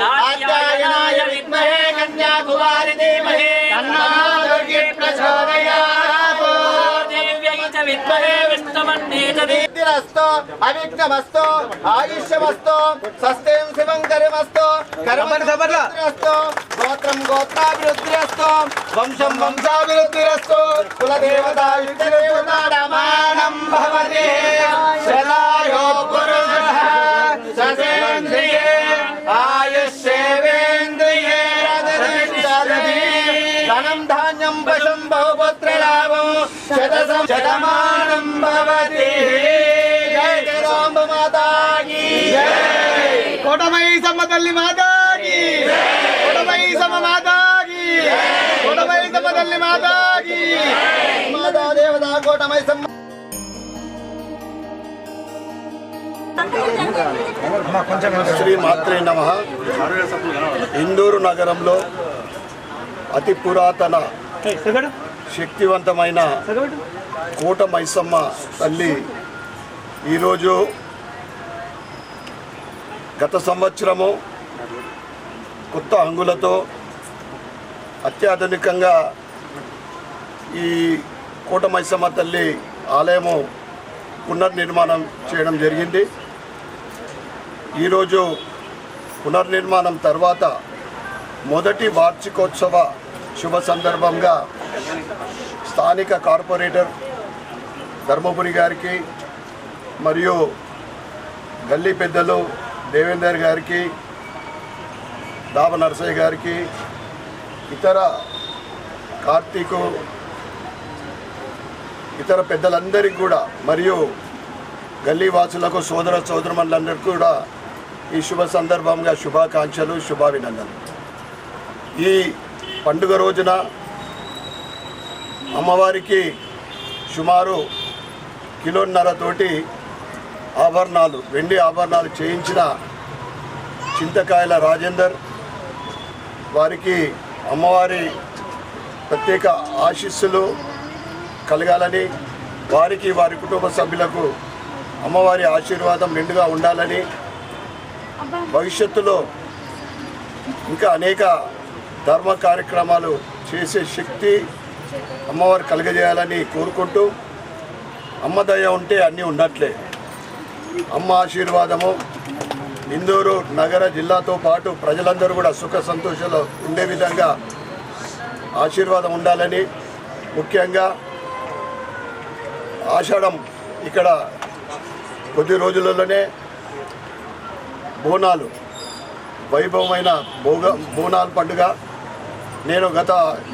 కాత్యాయనాయ విద్మహే కన్యాకుమారి ధీమహి తన్నో దుర్గి ప్రచోదయాత్ దివ్యై చ విద్మహే విష్ణుమన్నే చ ధీ- సిద్ధిరస్తో అవిఘ్నమస్తో ఆయుష్యమస్తో స్వస్థేం శివంకరమస్తో కర్మస్తు గోత్రం గోత్రాభివృద్ధిరస్తో. వంశం వంశాభివృద్ధిరస్తో. కులదేవతా ఇష్టదేవతాడమానం భవతి. శతాయో పురుషః ససేంద్రియే. ఆయుష్యేవేంద్రియే రదతిష్టదతి ధనం ధాన్యం పశుం బహుపుత్రలాభం శతసం శతమానం భవతి. జై జగదాంబ మాతాకి. కోటమై సమ్మ తల్లి మాతాకి మాతాకి తల్లి మాతాకి మాతా దేవతా కోటమై సమ్మ శ్రీ మాత్రే నమ. ఇందూరు నగరంలో అతి పురాతన శక్తివంతమైన కోట మైసమ్మ తల్లి ఈరోజు గత సంవత్సరము కొత్త హంగులతో అత్యాధునికంగా ఈ కూటమైసమ్మ తల్లి ఆలయము పునర్నిర్మాణం చేయడం జరిగింది. ఈరోజు పునర్నిర్మాణం తర్వాత మొదటి వార్షికోత్సవ శుభ సందర్భంగా స్థానిక కార్పొరేటర్ ధర్మపురి గారికి మరియు గల్లీ పెద్దలు దేవేందర్ గారికి దాబ నరసయ్య గారికి ఇతర కార్తీకు ఇతర పెద్దలందరికీ కూడా మరియు గల్లీవాసులకు సోదర సోదరుమణులందరికీ కూడా ఈ శుభ సందర్భంగా శుభాకాంక్షలు శుభాభినందనలు. ఈ పండుగ రోజున అమ్మవారికి సుమారు కిలోన్నరతోటి ఆభరణాలు వెండి ఆభరణాలు చేయించిన చింతకాయల రాజేందర్ వారికి అమ్మవారి ప్రత్యేక ఆశీస్సులు కలగాలని వారికి వారి కుటుంబ సభ్యులకు అమ్మవారి ఆశీర్వాదం నిండుగా ఉండాలని భవిష్యత్తులో ఇంకా అనేక ధర్మ కార్యక్రమాలు చేసే శక్తి అమ్మవారు కలగజేయాలని కోరుకుంటూ అమ్మ దయ ఉంటే అన్నీ ఉన్నట్లే. అమ్మ ఆశీర్వాదము ఇందూరు నగర జిల్లాతో పాటు ప్రజలందరూ కూడా సుఖ సంతోషాలు ఉండే విధంగా ఆశీర్వాదం ఉండాలని ముఖ్యంగా ఆషాఢం ఇక్కడ కొద్ది రోజులలోనే బోనాలు వైభవమైన భోగ బోనాల పండుగ. నేను గత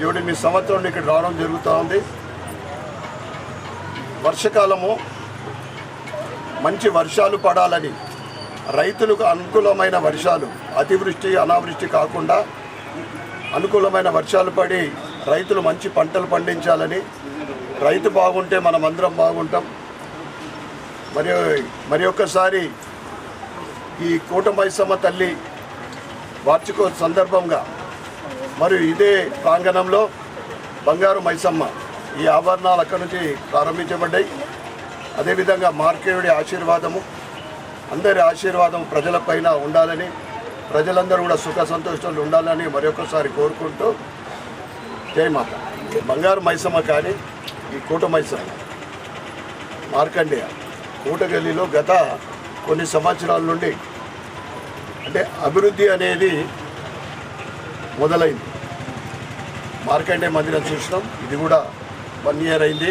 ఏడెనిమిది సంవత్సరం ఇక్కడ రావడం జరుగుతూ ఉంది. వర్షకాలము మంచి వర్షాలు పడాలని రైతులకు అనుకూలమైన వర్షాలు అతివృష్టి అనావృష్టి కాకుండా అనుకూలమైన వర్షాలు పడి రైతులు మంచి పంటలు పండించాలని రైతు బాగుంటే మనం అందరం బాగుంటాం. మరి మరి ఒక్కసారి ఈ కూటమైసమ్మ తల్లి వార్షిక సందర్భంగా మరి ఇదే ప్రాంగణంలో బంగారు మైసమ్మ ఈ ఆభరణాలు అక్కడి నుంచి ప్రారంభించబడ్డాయి. అదేవిధంగా మార్కేయుడి ఆశీర్వాదము. అందరి ఆశీర్వాదం ప్రజలపైన ఉండాలని ప్రజలందరూ కూడా సుఖ సంతోషాలు ఉండాలని మరొకసారి కోరుకుంటూ జయమాత బంగారు మైసమ్మ కానీ ఈ కూట మైసమ్మ మార్కండేయ కూటగల్లిలో గత కొన్ని సంవత్సరాల నుండి అంటే అభివృద్ధి అనేది మొదలైంది. మార్కండే మందిరం చూసినాం ఇది కూడా వన్ ఇయర్ అయింది.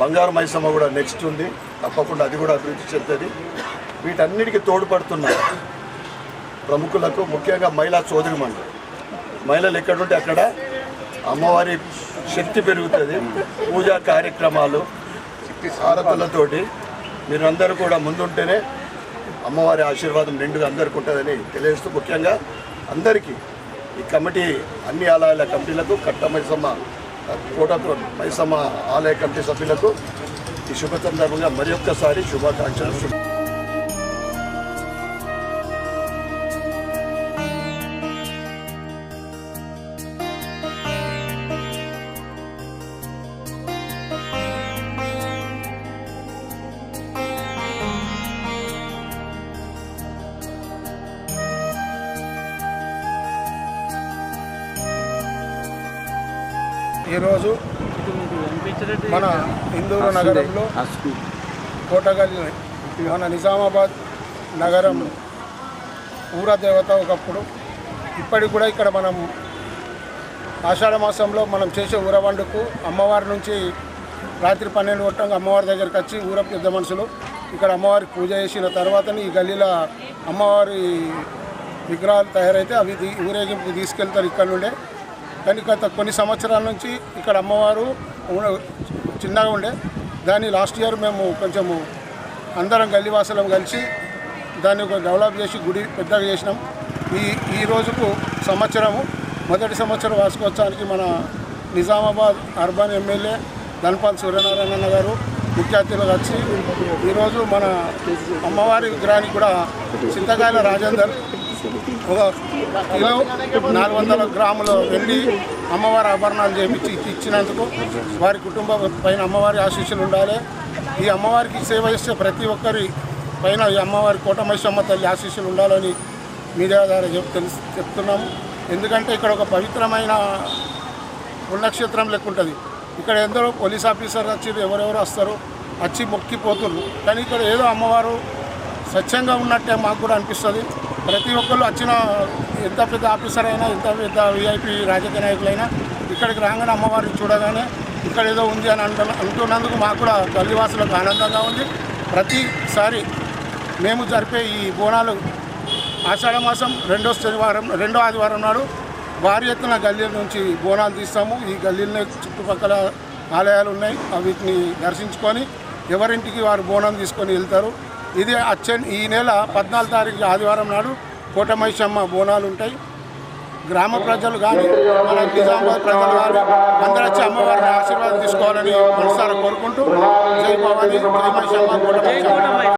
బంగారు మైసమ్మ కూడా నెక్స్ట్ ఉంది తప్పకుండా అది కూడా అభివృద్ధి చెందుతుంది. వీటన్నిటికీ తోడ్పడుతున్నారు ప్రముఖులకు ముఖ్యంగా మహిళా సోదరి మండలి. మహిళలు ఎక్కడుంటే అక్కడ అమ్మవారి శక్తి పెరుగుతుంది పూజా కార్యక్రమాలు హారతులతోటి మీరందరూ కూడా ముందుంటేనే అమ్మవారి ఆశీర్వాదం నిండుగా అందరికీ ఉంటుందని తెలియజేస్తూ ముఖ్యంగా అందరికీ ఈ కమిటీ అన్ని ఆలయాల కమిటీలకు కట్ట మైసమ్మ కోట మైసమ్మ ఆలయ కమిటీ సభ్యులకు ఈ శుభ సందర్భంగా మరి ఒక్కసారి శుభాకాంక్షలు. మన ఇందూరు నగరంలో కోటగల్లి మన నిజామాబాద్ నగరం ఊర దేవత ఒకప్పుడు. ఇప్పటికి కూడా ఇక్కడ మనం ఆషాఢ మాసంలో మనం చేసే ఊర వండుకు అమ్మవారి నుంచి రాత్రి పన్నెండు కొట్టంగా అమ్మవారి దగ్గరికి వచ్చి ఊర పెద్ద మనుషులు ఇక్కడ అమ్మవారికి పూజ చేసిన తర్వాతని ఈ గల్లీలో అమ్మవారి విగ్రహాలు తయారైతే అవి ఊరేగింపు తీసుకెళ్తారు ఇక్కడ నుండే. కానీ గత కొన్ని సంవత్సరాల నుంచి ఇక్కడ అమ్మవారు చిన్నగా ఉండే. దాన్ని లాస్ట్ ఇయర్ మేము కొంచెము అందరం గల్లీవాసులం కలిసి దాన్ని ఒక డెవలప్ చేసి గుడి పెద్దగా చేసినాం. ఈ ఈ రోజుకు సంవత్సరము మొదటి సంవత్సరం వార్షికోత్సవానికి మన నిజామాబాద్ అర్బన్ ఎమ్మెల్యే ధన్పాల్ సూర్యనారాయణ గారు ముఖ్య అతిథులు వచ్చి ఈరోజు మన అమ్మవారి విగ్రహానికి కూడా చింతకాయల రాజేందర్ ఒక కిలో నాలుగు వందల గ్రాములు వెళ్ళి అమ్మవారి ఆభరణాలు చేపించి ఇచ్చినందుకు వారి కుటుంబ పైన అమ్మవారి ఆశీస్సులు ఉండాలి. ఈ అమ్మవారికి సేవ చేసే ప్రతి ఒక్కరి పైన ఈ అమ్మవారి కోటమైసమ్మ తల్లి ఆశీస్సులు ఉండాలని మీడియా ద్వారా చెప్ తెలుసు చెప్తున్నాము ఎందుకంటే ఇక్కడ ఒక పవిత్రమైన పుణ్యక్షేత్రం లెక్క ఉంటుంది ఇక్కడ ఎందరో పోలీస్ ఆఫీసర్ వచ్చి ఎవరెవరు వస్తారు వచ్చి మొక్కిపోతున్నారు కానీ ఇక్కడ ఏదో అమ్మవారు స్వచ్ఛంగా ఉన్నట్టే మాకు కూడా అనిపిస్తుంది. ప్రతి ఒక్కళ్ళు వచ్చిన ఎంత పెద్ద ఆఫీసర్ అయినా ఎంత పెద్ద విఐపి రాజకీయ నాయకులైనా ఇక్కడికి రాగానే అమ్మవారిని చూడగానే ఇక్కడ ఏదో ఉంది అని అంటు అంటున్నందుకు మాకు కూడా తల్లివాసులకు ఆనందంగా ఉంది. ప్రతిసారి మేము జరిపే ఈ బోనాలు ఆషాఢ మాసం రెండో శనివారం రెండో ఆదివారం నాడు భారీ ఎత్తున గల్లీల నుంచి బోనాలు తీస్తాము. ఈ గల్లీలనే చుట్టుపక్కల ఆలయాలు ఉన్నాయి. వీటిని దర్శించుకొని ఎవరింటికి వారు బోనం తీసుకొని వెళ్తారు. ఇది అచ్చ ఈ నెల పద్నాలుగు తారీఖు ఆదివారం నాడు కోటమైషమ్మ బోనాలు ఉంటాయి గ్రామ ప్రజలు కానీ మన నిజామాబాద్ ప్రజలు కానీ అందరూ వచ్చి అమ్మవారిని ఆశీర్వాదం తీసుకోవాలని మనసారా కోరుకుంటూ జై భవాని జై మైషమ్మ కోటమైషమ్మ